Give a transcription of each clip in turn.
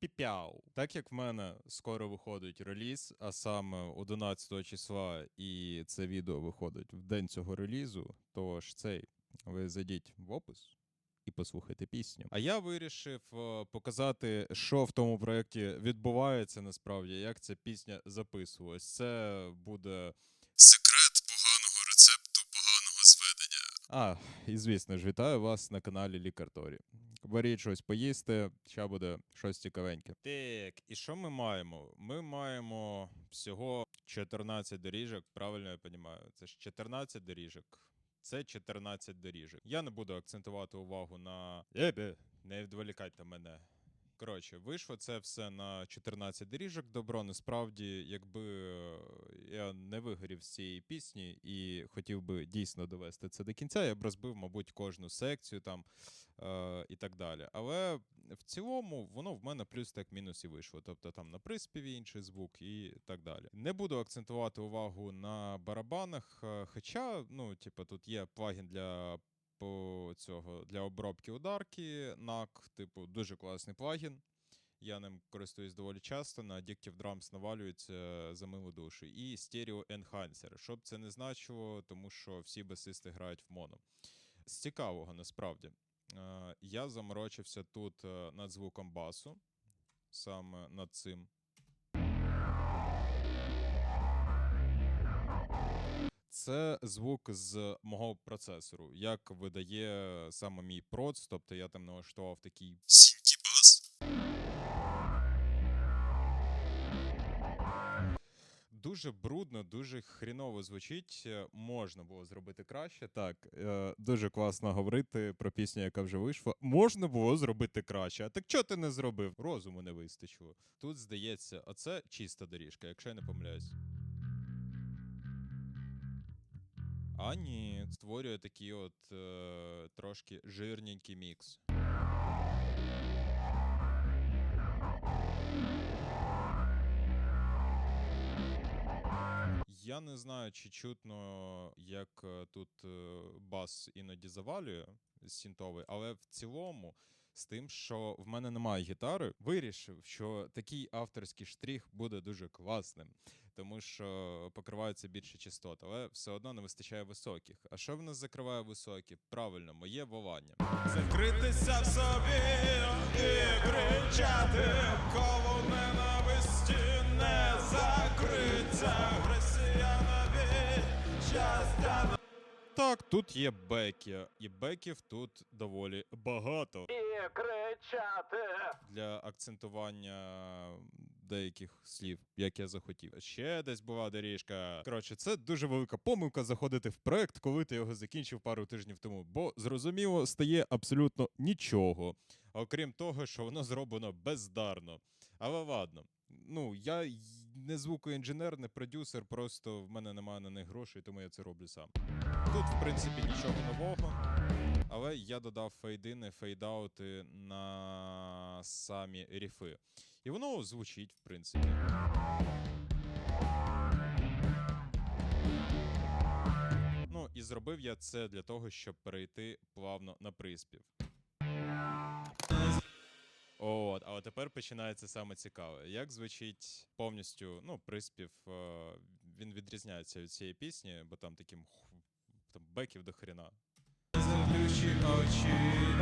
Піпяу. Так як в мене скоро виходить реліз, а саме 11 числа, і це відео виходить в день цього релізу, то ж цей ви зайдіть в опис і послухайте пісню. А я вирішив показати, що в тому проєкті відбувається насправді, як ця пісня записувалась. Це буде секрет А, і звісно ж, вітаю вас на каналі Лікар Торі. Беріть щось поїсти, ще буде щось цікавеньке. Так, і що ми маємо? Ми маємо всього 14 доріжок, правильно я розумію? Це ж 14 доріжок. Це 14 доріжок. Я не буду акцентувати увагу на Ебе, не відволікайте мене. Коротше, вийшло це все на 14 доріжок. Добро, насправді, якби е, я не вигорів з цієї пісні і хотів би дійсно довести це до кінця, я б розбив, мабуть, кожну секцію там е, і так далі. Але в цілому воно в мене плюс так мінус і вийшло. Тобто там на приспіві інший звук і так далі. Не буду акцентувати увагу на барабанах, е, хоча, ну, типу, тут є плагін для. По цього для обробки ударки NAC, типу, дуже класний плагін. Я ним користуюсь доволі часто. На Addictive Drums навалюється за милу душу. І Stereo Enhancer. Що б це не значило, тому що всі басисти грають в моно. З цікавого насправді. Е, Я заморочився тут е, над звуком басу, саме над цим. Це звук з мого процесору, як видає саме мій проц, тобто я там налаштував такий сінті-бас. Дуже брудно, дуже хріново звучить. е, Можна було зробити краще. Так, е, дуже класно говорити про пісню, яка вже вийшла. Можна було зробити краще. А так чого ти не зробив? Розуму не вистачило. Тут здається, оце чиста доріжка, якщо я не помиляюсь. А ні, створює такий от е, трошки жирненький мікс. Я не знаю, чи чутно, як е, тут е, бас іноді завалює синтовий, але в цілому, з тим, що в мене немає гітари, вирішив, що такий авторський штрих буде дуже класним, тому що покриваються більше частот, але все одно не вистачає високих. А що в нас закриває високі? Правильно, моє волання. Закритися в собі і кричати коло ненависті не закриться. Агресія навіть щастя. Так, тут є беки, і беків тут доволі багато і кричати. для акцентування деяких слів, як я захотів. Ще десь була доріжка. Коротше, це дуже велика помилка заходити в проект, коли ти його закінчив пару тижнів тому, бо зрозуміло стає абсолютно нічого, окрім того, що воно зроблено бездарно. Але ладно. Ну, я не звукоінженер, не продюсер, просто в мене немає на них грошей, тому я це роблю сам. Тут, в принципі, нічого нового. Але я додав фейдини, фейдаути на самі ріфи. І воно звучить, в принципі. Ну, і зробив я це для того, щоб перейти плавно на приспів. От, але тепер починається саме цікаве. Як звучить повністю ну, приспів, е, він відрізняється від цієї пісні, бо там таким там беків до хрена. Заплющи очі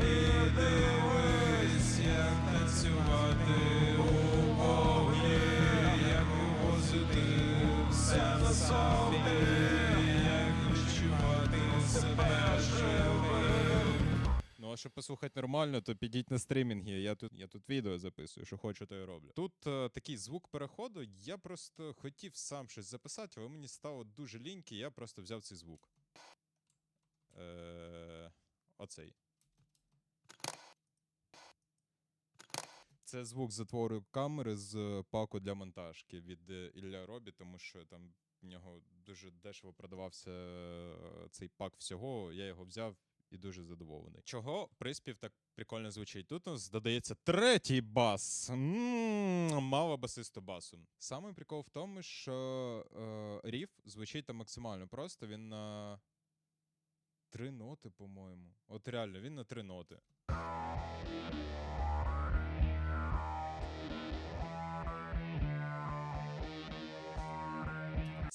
і дивись, як танцювати у вогні, як вивозити все на собі, як відчувати себе живим. Щоб послухати нормально, то підіть на стрімінги. Я тут, я тут відео записую, що хочу, то й роблю. Тут е, такий звук переходу. Я просто хотів сам щось записати, але мені стало дуже ліньки, я просто взяв цей звук. Е, оцей. Це звук затвору камери з е, паку для монтажки від е, Ілля Робі, тому що там в нього дуже дешево продавався е, цей пак всього. Я його взяв і дуже задоволений. Чого приспів так прикольно звучить? Тут у нас додається третій бас. Мало басисту басу. Саме прикол в тому, що е, ріф звучить там максимально просто. Він на три ноти, по-моєму. От реально, він на три ноти.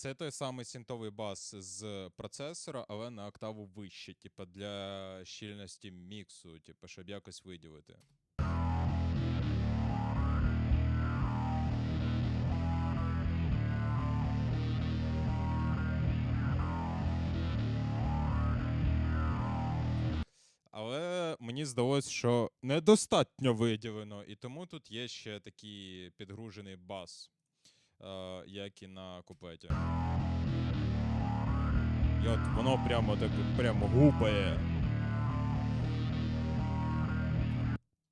Це той самий синтовий бас з процесора, але на октаву вище, типу для щільності міксу, типу, щоб якось виділити. Але мені здалося, що недостатньо виділено, і тому тут є ще такий підгружений бас, як і на куплеті. І от воно прямо так прямо гупає.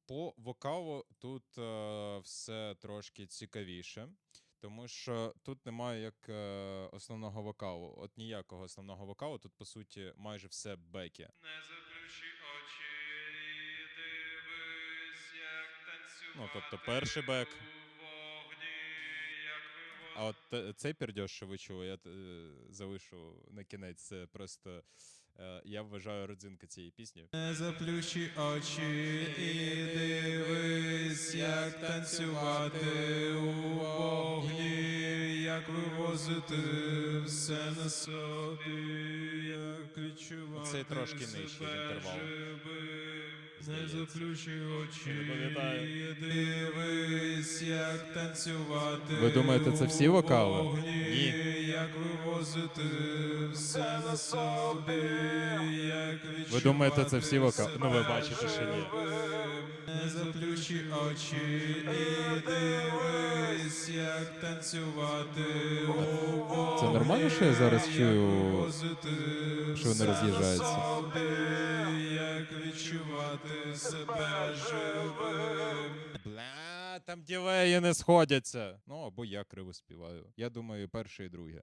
По вокалу тут е, все трошки цікавіше, тому що тут немає як е, основного вокалу. От ніякого основного вокалу, тут по суті майже все беки. Не заплющи очі, дивись, як танцювати Ну, тобто перший бек. А от цей пердьош, що ви чули, я е, залишу на кінець. Це просто е, я вважаю родзинка цієї пісні. Не заплющи очі і дивись, як танцювати у вогні, як вивозити все на собі, як відчувати Цей трошки нижчий себе інтервал. Не заплющи очі не дивись, як танцювати Ви думаєте, це всі вокали? Ні. як вивозити все на собі, як відчувати Ви думаєте, це всі вокали? Ну, ви бачите, що ні. Не заплющи очі і дивись, як танцювати Це нормально, що я зараз чую, що вони роз'їжджаються? Відчувати себе живим. Бля, там ділеї не сходяться. Ну, або я криво співаю. Я думаю, перше і друге.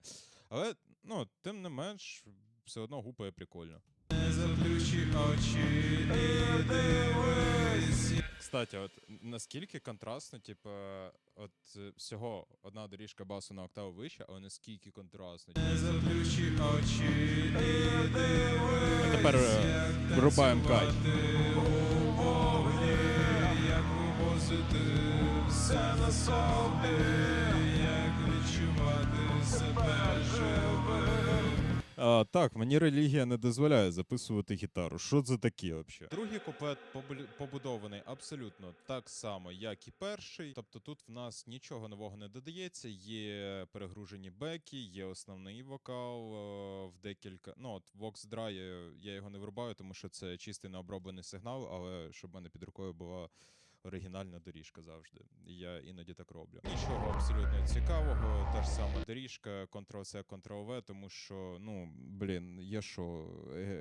Але, ну, тим не менш, все одно гупає прикольно. Не заплющи очі і дивись, Кстати, от наскільки контрастно, типу, от е, всього одна доріжка басу на октаву вище, але наскільки контрастно. не заплющи очі і дивись. А тепер е, врубаємо кайф. все на собі, як відчувати себе живим. А, так, мені релігія не дозволяє записувати гітару. Що це таке взагалі? Другий куплет побу- побудований абсолютно так само, як і перший. Тобто тут в нас нічого нового не додається. Є перегружені беки, є основний вокал е, в декілька. Ну от Vox Dry, я, я його не вирубаю, тому що це чистий необроблений сигнал, але щоб в мене під рукою була. Оригінальна доріжка завжди. Я іноді так роблю. Нічого абсолютно цікавого. Та ж сама доріжка, Ctrl-C, Ctrl-V, тому що, ну, блін, є що,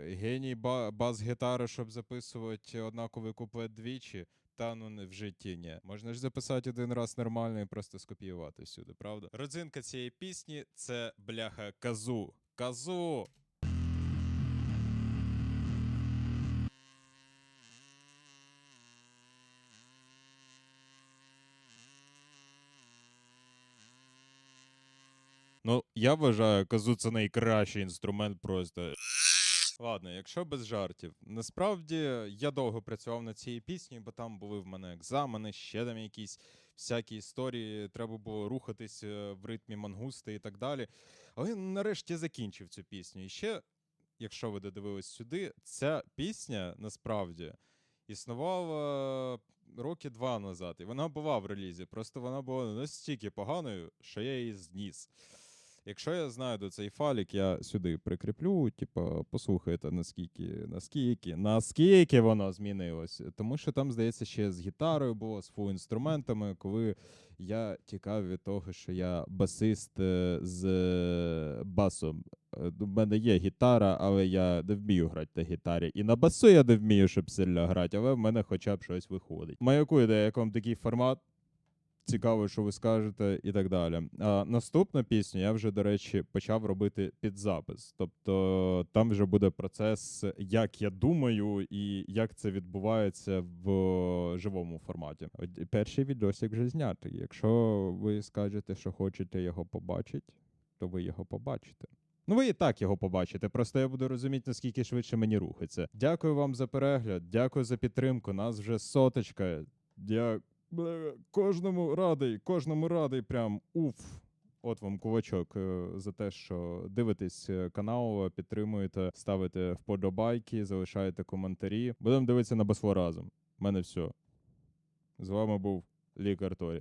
геній бас-гітари, щоб записувати однаковий куплет двічі. Та ну не в житті ні. Можна ж записати один раз нормально і просто скопіювати всюди, правда? Родзинка цієї пісні це бляха казу. Казу! Я вважаю, казу це найкращий інструмент просто. Ладно, якщо без жартів. Насправді я довго працював над цією піснею, бо там були в мене екзамени, ще там якісь всякі історії. Треба було рухатись е, в ритмі мангусти і так далі. Але нарешті закінчив цю пісню. І ще, якщо ви додивились сюди, ця пісня насправді існувала роки два назад, і вона була в релізі. Просто вона була настільки поганою, що я її зніс. Якщо я знайду цей файлик, я сюди прикріплю, типу, послухайте, наскільки, наскільки, наскільки воно змінилось. Тому що там, здається, ще з гітарою було, з фул інструментами, коли я тікав від того, що я басист е, з е, басом. Е, У мене є гітара, але я не вмію грати на гітарі. І на басу я не вмію, щоб сильно грати, але в мене хоча б щось виходить. Маякуєте, як вам такий формат? Цікаво, що ви скажете, і так далі. А, наступну пісню я вже, до речі, почав робити під запис. Тобто там вже буде процес, як я думаю, і як це відбувається в живому форматі. Перший відосик вже знятий. Якщо ви скажете, що хочете його побачити, то ви його побачите. Ну, ви і так його побачите. Просто я буду розуміти, наскільки швидше мені рухається. Дякую вам за перегляд, дякую за підтримку. Нас вже соточка. Я кожному радий, кожному радий, прям уф. От вам кулачок е, за те, що дивитесь е, канал, підтримуєте, ставите вподобайки, залишаєте коментарі. Будемо дивитися на басло разом. У мене все. З вами був Лікар Торі.